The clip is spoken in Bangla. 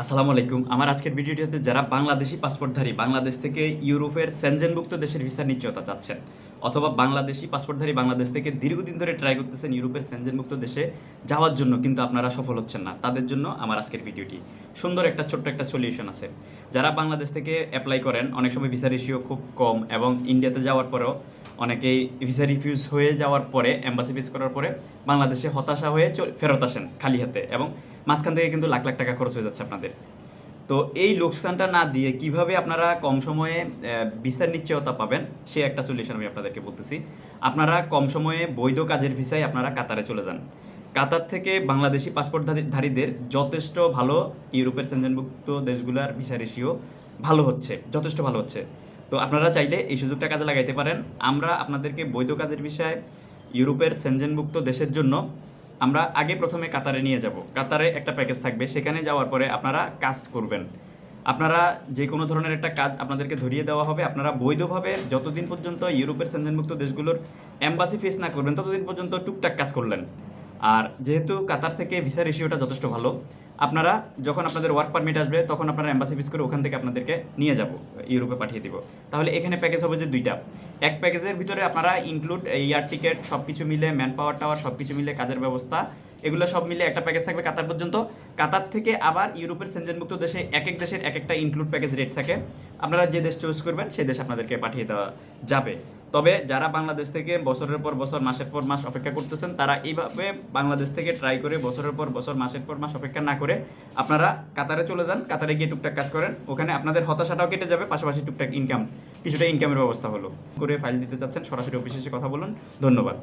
আসসালামু আলাইকুম। আমার আজকের ভিডিওটি হচ্ছে যারা বাংলাদেশি পাসপোর্টধারী, বাংলাদেশ থেকে ইউরোপের সেনজেনভুক্ত দেশের ভিসা নিশ্চয়তা চাচ্ছেন, অথবা বাংলাদেশি পাসপোর্টধারী বাংলাদেশ থেকে দীর্ঘদিন ধরে ট্রাই করতেছেন ইউরোপের সেনজেনভুক্ত দেশে যাওয়ার জন্য কিন্তু আপনারা সফল হচ্ছেন না। তাদের জন্য আমার আজকের ভিডিওটি সুন্দর একটা, ছোট্ট একটা সলিউশন আছে। যারা বাংলাদেশ থেকে অ্যাপ্লাই করেন, অনেক সময় ভিসা রেশিও খুব কম এবং ইন্ডিয়াতে যাওয়ার পরেও অনেকেই ভিসা রিফিউজ হয়ে যাওয়ার পরে এম্বাসি ফেস করার পরে বাংলাদেশে হতাশা হয়ে ফেরত আসেন খালি হাতে এবং মাঝখান থেকে কিন্তু লাখ লাখ টাকা খরচ হয়ে যাচ্ছে আপনাদের। তো এই লোকসানটা না দিয়ে কীভাবে আপনারা কম সময়ে ভিসার নিশ্চয়তা পাবেন, সে একটা সলিউশন আমি আপনাদেরকে বলতেছি। আপনারা কম সময়ে বৈধ কাজের ভিসায় আপনারা কাতারে চলে যান। কাতার থেকে বাংলাদেশি পাসপোর্ট ধারীদের যথেষ্ট ভালো, ইউরোপের সেনজেনভুক্ত দেশগুলোর ভিসা রেশিও ভালো হচ্ছে, যথেষ্ট ভালো হচ্ছে। তো আপনারা চাইলে এই সুযোগটা কাজে লাগাইতে পারেন। আমরা আপনাদেরকে বৈধ কাজের বিষয়ে ইউরোপের সেনজেনভুক্ত দেশের জন্য আমরা আগে প্রথমে কাতারে নিয়ে যাব। কাতারে একটা প্যাকেজ থাকবে, সেখানে যাওয়ার পরে আপনারা কাজ করবেন। আপনারা যে কোনো ধরনের একটা কাজ আপনাদেরকে ধরিয়ে দেওয়া হবে। আপনারা বৈধভাবে যতদিন পর্যন্ত ইউরোপের সেনজেনভুক্ত দেশগুলোর এম্বাসি ফেস না করবেন, ততদিন পর্যন্ত টুকটাক কাজ করলেন। আর যেহেতু কাতার থেকে ভিসা রেশিওটা যথেষ্ট ভালো আপনারা যখন আপনাদের ওয়ার্ক পারমিট আসবে, তখন আপনারা এম্বাসি ফিস করে ওখান থেকে আপনাদেরকে নিয়ে যাব, ইউরোপে পাঠিয়ে দিব। তাহলে এখানে প্যাকেজ হবে যে দুইটা। এক প্যাকেজের ভিতরে আপনারা ইনক্লুড এয়ার টিকেট সব কিছু মিলে ম্যান পাওয়ার টাওয়ার সব কিছু মিলে, কাজের ব্যবস্থা, এগুলো সব মিলে একটা প্যাকেজ থাকবে কাতার পর্যন্ত। কাতার থেকে আবার ইউরোপের সেনজেনমুক্ত দেশে এক এক দেশের এক একটা ইনক্লুড প্যাকেজ রেট থাকে। আপনারা যে দেশ চুজ করবেন, সেই দেশ আপনাদেরকে পাঠিয়ে দেওয়া যাবে। তবে যারা বাংলাদেশ থেকে বছরের পর বছর, মাসের পর মাস অপেক্ষা করতেছেন, তারা এইভাবে বাংলাদেশ থেকে ট্রাই করে বছরের পর বছর, মাসের পর মাস অপেক্ষা না করে আপনারা কাতারে চলে যান, কাতারে গিয়ে টুকটাক কাজ করেন। ওখানে আপনাদের হতাশাটাও কেটে যাবে, পাশাপাশি টুকটাক ইনকাম কিছুটা ইনকামের ব্যবস্থা হলো। করে ফাইল দিতে চাচ্ছেন, সরাসরি অফিসে এসে কথা বলুন। ধন্যবাদ।